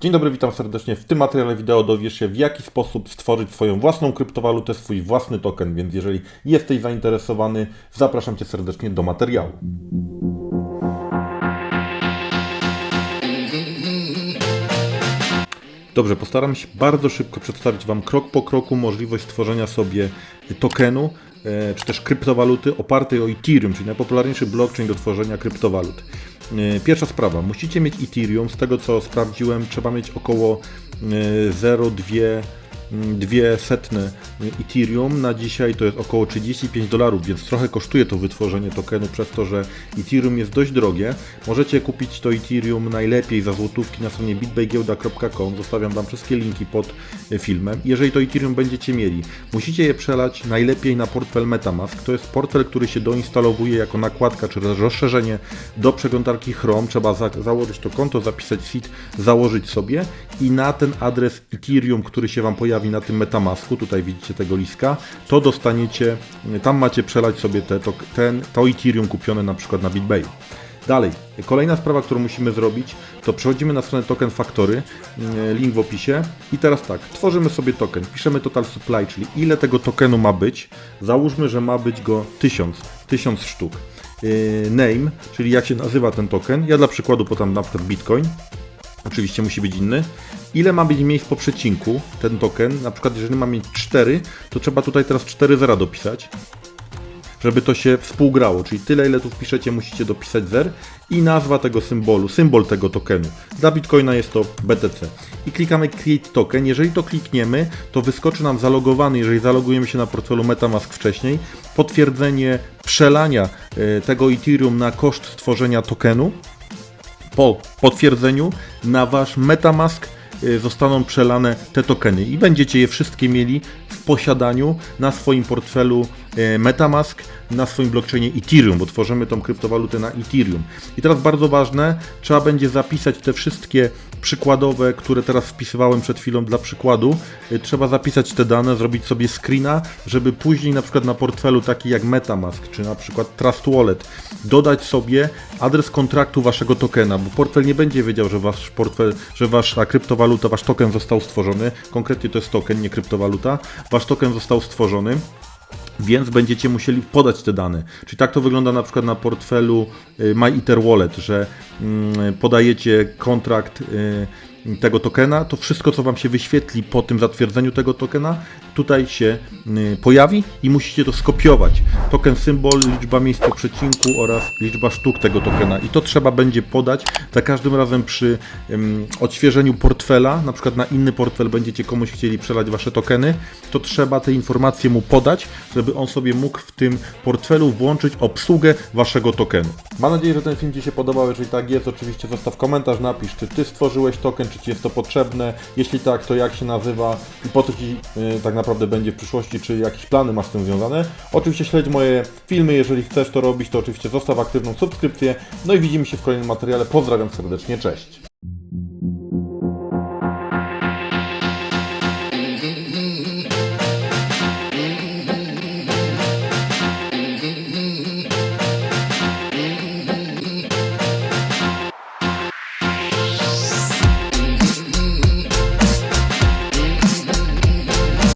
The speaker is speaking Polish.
Dzień dobry, witam serdecznie. W tym materiale wideo dowiesz się, w jaki sposób stworzyć swoją własną kryptowalutę, swój własny token, więc jeżeli jesteś zainteresowany, zapraszam Cię serdecznie do materiału. Dobrze, postaram się bardzo szybko przedstawić Wam krok po kroku możliwość stworzenia sobie tokenu, e, czy też kryptowaluty opartej o Ethereum, czyli najpopularniejszy blockchain do tworzenia kryptowalut. E, Pierwsza sprawa, musicie mieć Ethereum, z tego co sprawdziłem, trzeba mieć około e, 0,2 dwie setne Ethereum. Na dzisiaj to jest około 35 dolarów, więc trochę kosztuje to wytworzenie tokenu przez to, że Ethereum jest dość drogie. Możecie kupić to Ethereum najlepiej za złotówki na stronie bitbaygiełda.com. Zostawiam Wam wszystkie linki pod filmem. Jeżeli to Ethereum będziecie mieli, musicie je przelać najlepiej na portfel Metamask. To jest portfel, który się doinstalowuje jako nakładka czy rozszerzenie do przeglądarki Chrome. Trzeba za założyć to konto, zapisać seed, założyć sobie i na ten adres Ethereum, który się Wam pojawi na tym Metamasku, tutaj widzicie tego liska, to dostaniecie, tam macie przelać sobie te, to, ten, to Ethereum kupione na przykład na BitBay. Dalej, kolejna sprawa, którą musimy zrobić, to przechodzimy na stronę Token Factory, link w opisie i teraz tak, tworzymy sobie token, piszemy total supply, czyli ile tego tokenu ma być, załóżmy, że ma być go 1000, 1000 sztuk. Name, czyli jak się nazywa ten token, ja dla przykładu podam na przykład Bitcoin, Oczywiście musi być inny. Ile ma być miejsc po przecinku ten token? Na przykład jeżeli ma mieć 4, to trzeba tutaj teraz 4 zera dopisać, żeby to się współgrało. Czyli tyle ile tu wpiszecie musicie dopisać zer i nazwa tego symbolu, symbol tego tokenu. Dla Bitcoina jest to BTC. I klikamy Create Token. Jeżeli to klikniemy, to wyskoczy nam zalogowany, jeżeli zalogujemy się na portfelu Metamask wcześniej, potwierdzenie przelania e, tego Ethereum na koszt stworzenia tokenu po potwierdzeniu na wasz Metamask zostaną przelane te tokeny. I będziecie je wszystkie mieli w posiadaniu na swoim portfelu y, Metamask, na swoim blockchainie Ethereum, bo tworzymy tą kryptowalutę na Ethereum. I teraz bardzo ważne, trzeba będzie zapisać te wszystkie przykładowe, które teraz wpisywałem przed chwilą dla przykładu. Y, Trzeba zapisać te dane, zrobić sobie screena, żeby później na przykład na portfelu taki jak Metamask, czy na przykład Trust Wallet, dodać sobie adres kontraktu waszego tokena, bo portfel nie będzie wiedział, że wasz portfel, że wasza kryptowaluta, wasz token został stworzony. Konkretnie to jest token, nie kryptowaluta. Wasz token został stworzony. Więc będziecie musieli podać te dane. Czyli tak to wygląda na przykład na portfelu y, MyEtherWallet, że mm, podajecie kontrakt y, tego tokena, to wszystko co Wam się wyświetli po tym zatwierdzeniu tego tokena, tutaj się y, pojawi i musicie to skopiować. Token symbol, liczba miejsc po przecinku oraz liczba sztuk tego tokena. I to trzeba będzie podać za każdym razem przy odświeżeniu portfela, na przykład na inny portfel będziecie komuś chcieli przelać Wasze tokeny, to trzeba te informacje mu podać, żeby on sobie mógł w tym portfelu włączyć obsługę Waszego tokenu. Mam nadzieję, że ten film Ci się podobał. Jeżeli tak jest, oczywiście zostaw komentarz, napisz, czy Ty stworzyłeś token, czy Ci jest to potrzebne. Jeśli tak, to jak się nazywa i po co Ci y, tak naprawdę będzie w przyszłości, czy jakieś plany masz z tym związane. Oczywiście śledź moje filmy, jeżeli chcesz to robić, to oczywiście zostaw aktywną subskrypcję. No i widzimy się w kolejnym materiale. Pozdrawiam serdecznie, cześć!